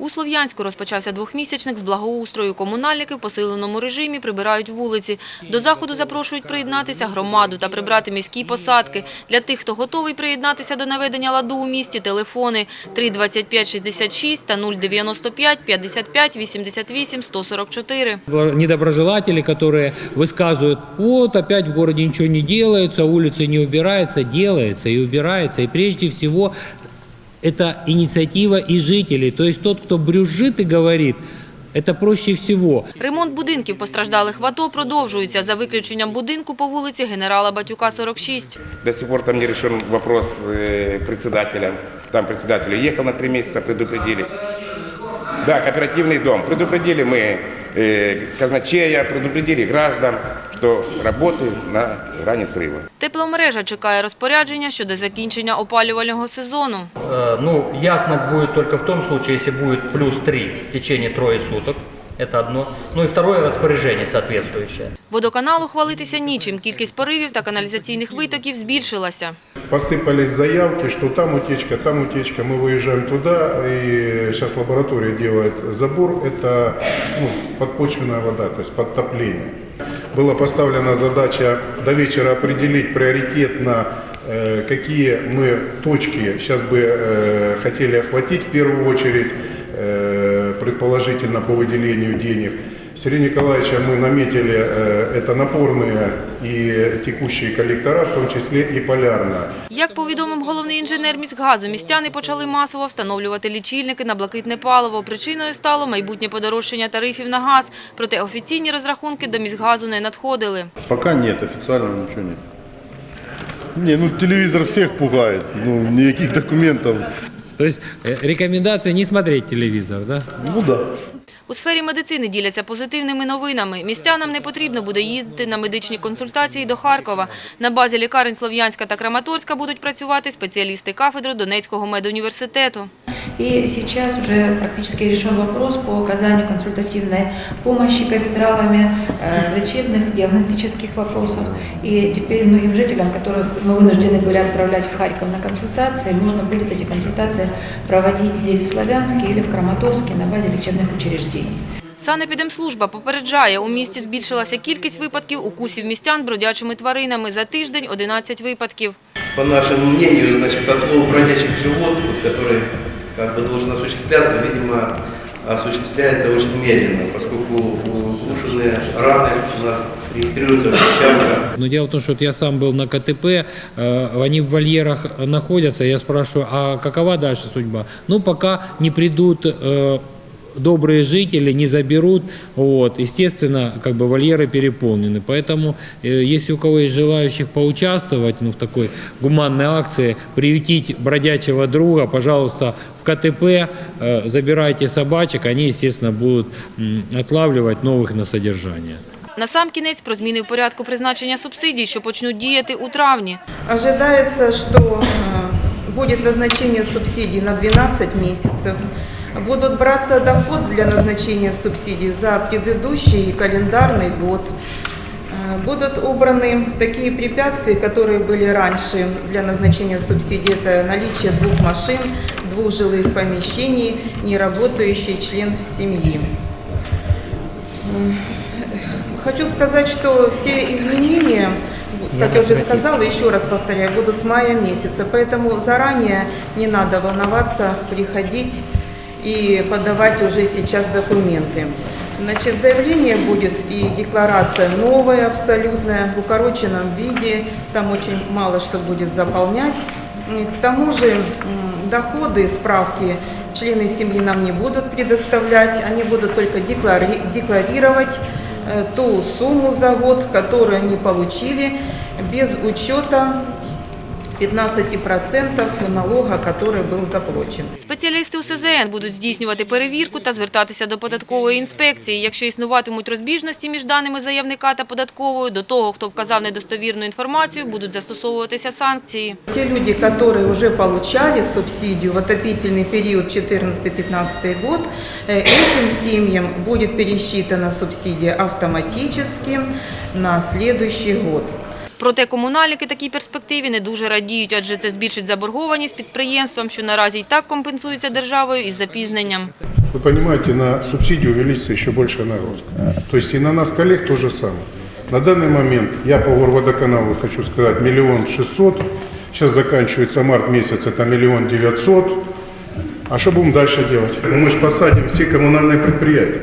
У Слов'янську розпочався двохмісячник з благоустрою. Комунальники в посиленому режимі прибирають вулиці. До заходу запрошують приєднатися громаду та прибрати міські посадки. Для тих, хто готовий приєднатися до наведення ладу у місті, телефони 325 66 та 095 55 88 144. недоброжелатели, которые высказывают, вот опять в городе ничего не делается, улицы не убираются, делается и убирается. И прежде всего это инициатива и жителей. То есть тот, кто брюзжит и говорит, это проще всего. Ремонт будинків постраждалих в АТО продовжується за виключенням будинку по вулиці генерала Батюка, 46. До сих пор там не решен вопрос э, председателя. Там председатель уехал на три месяца, предупредили. Да, кооперативный дом. Предупредили мы э, казначея, предупредили граждан, что работы на грани срыва. Тепломережа чекає розпорядження щодо закінчення опалювального сезону. Э, Ну, ясность будет только в том случае, если будет плюс 3 в течение трое суток. Это одно. Ну и второе распоряжение соответствующее. Водоканалу хвалитися нічим. Кількість поривів та каналізаційних витоків збільшилася. Посыпались заявки, что там утечка, там утечка. Мы выезжаем туда, и сейчас лаборатория делает забор. Это ну, подпочвенная вода, то есть подтопление. Была поставлена задача до вечера определить приоритетно, э, какие мы точки сейчас бы э, хотели охватить в первую очередь, э, предположительно по выделению денег. Сергея Николаевича мы наметили, э, это напорные и текущие коллектора, в том числе и полярная. Як повідомив головний інженер міськгазу, містяни почали масово встановлювати лічильники на блакитне паливо. Причиною стало майбутнє подорожчання тарифів на газ. Проте офіційні розрахунки до міськгазу не надходили. Пока нет, официально ничего нет. Не, ну телевизор всех пугает, ну никаких документов. То есть э, рекомендация не смотреть телевизор, да? Ну да. У сфері медицини діляться позитивними новинами. Містянам не потрібно буде їздити на медичні консультації до Харкова. На базі лікарень Слов'янська та Краматорська будуть працювати спеціалісти кафедри Донецького медуніверситету. И сейчас уже практически решен вопрос по оказанию консультативной помощи кафедралами э, в лечебных, диагностических вопросах. И теперь многим жителям, которых мы вынуждены были отправлять в Харьков на консультации, можно будет эти консультации проводить здесь, в Славянске или в Краматорске на базе лечебных учреждений. Санепідемслужба попереджає, у місті збільшилася кількість випадків укусів містян бродячими тваринами. За тиждень 11 випадків. по нашему мнению, значит, отлов бродячих животных, который как бы должен осуществляться, видимо, осуществляется очень медленно, поскольку укушенные раны у нас регистрируются очень часто. Но дело в том, что вот я сам был на КТП, э, они в вольерах находятся, я спрашиваю, а какова дальше судьба? Ну, пока не придут э, добрые жители, не заберут, вот, естественно, как бы вольеры переполнены. Поэтому, э, если у кого есть желающих поучаствовать ну, в такой гуманной акции, приютить бродячего друга, пожалуйста, в КТП э, забирайте собачек, они, естественно, будут м, отлавливать новых на содержание. Насамкінець про зміни в порядку призначення субсидій, що почнуть діяти у травні. Ожидается, что э, будет назначение субсидий на 12 месяцев. Будут браться доход для назначения субсидий за предыдущий календарный год. Э, Будут убраны такие препятствия, которые были раньше для назначения субсидий. Это наличие двух машин, двух жилых помещений, неработающий член семьи. Хочу сказать, что все изменения, как я уже сказала, еще раз повторяю, будут с мая месяца. Поэтому заранее не надо волноваться, приходить и подавать уже сейчас документы. Значит, заявление будет и декларация новая, абсолютная, в укороченном виде. Там очень мало что будет заполнять. К тому же доходы, справки члены семьи нам не будут предоставлять. Они будут только деклари- декларировать э, ту сумму за год, которую они получили, без учета 15% налога, который был заплачен. Спеціалісти УСЗН будуть здійснювати перевірку та звертатися до податкової інспекції. Якщо існуватимуть розбіжності між даними заявника та податковою, до того, хто вказав недостовірну інформацію, будуть застосовуватися санкції. Те люди, которые уже получали субсидию в отопительный период 2014-2015 год, э, этим семьям будет пересчитана субсидия автоматически на следующий год. Проте комунальники такій перспективі не дуже радіють, адже це збільшить заборгованість підприємствам, що наразі й так компенсується державою із запізненням. вы понимаете, на субсидию увеличится еще большая нагрузка. То есть и на нас, коллег, то же самое. На данный момент я по горводоканалу хочу сказать миллион шестьсот. Сейчас заканчивается март месяц, это миллион девятьсот. А что будем дальше делать? Ну, Мы же посадим все коммунальные предприятия.